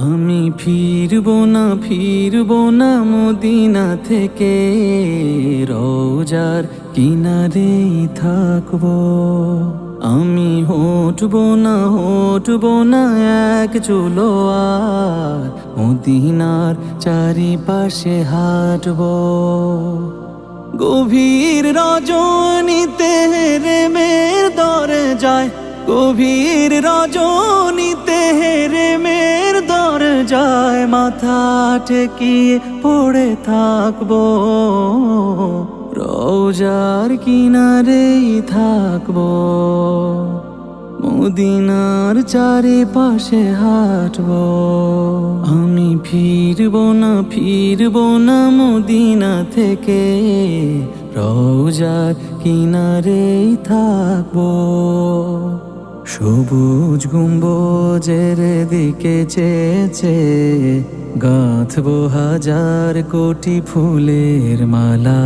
আমি ফিরব না ফিরব না মদিনা থেকে। রোজার কিনারেই থাকব। আমি হটব না হটব না এক চুলো আর। মদিনার চারিপাশে হাঁটব। গভীর রজনীতে হেরে মের দরে যায় গভীর রজনীতে দরে যায় মাথা ঠেকিয়ে পড়ে থাকব। রোজার কিনারেই থাকব। মদিনার চারিপাশে হাঁটব। আমি ফিরব না ফিরব না মদিনা থেকে। রোজার কিনারেই থাকব। সবুজ গুম্বজের দিকে চেয়েছে গাঁথব হাজার কোটি ফুলের মালা।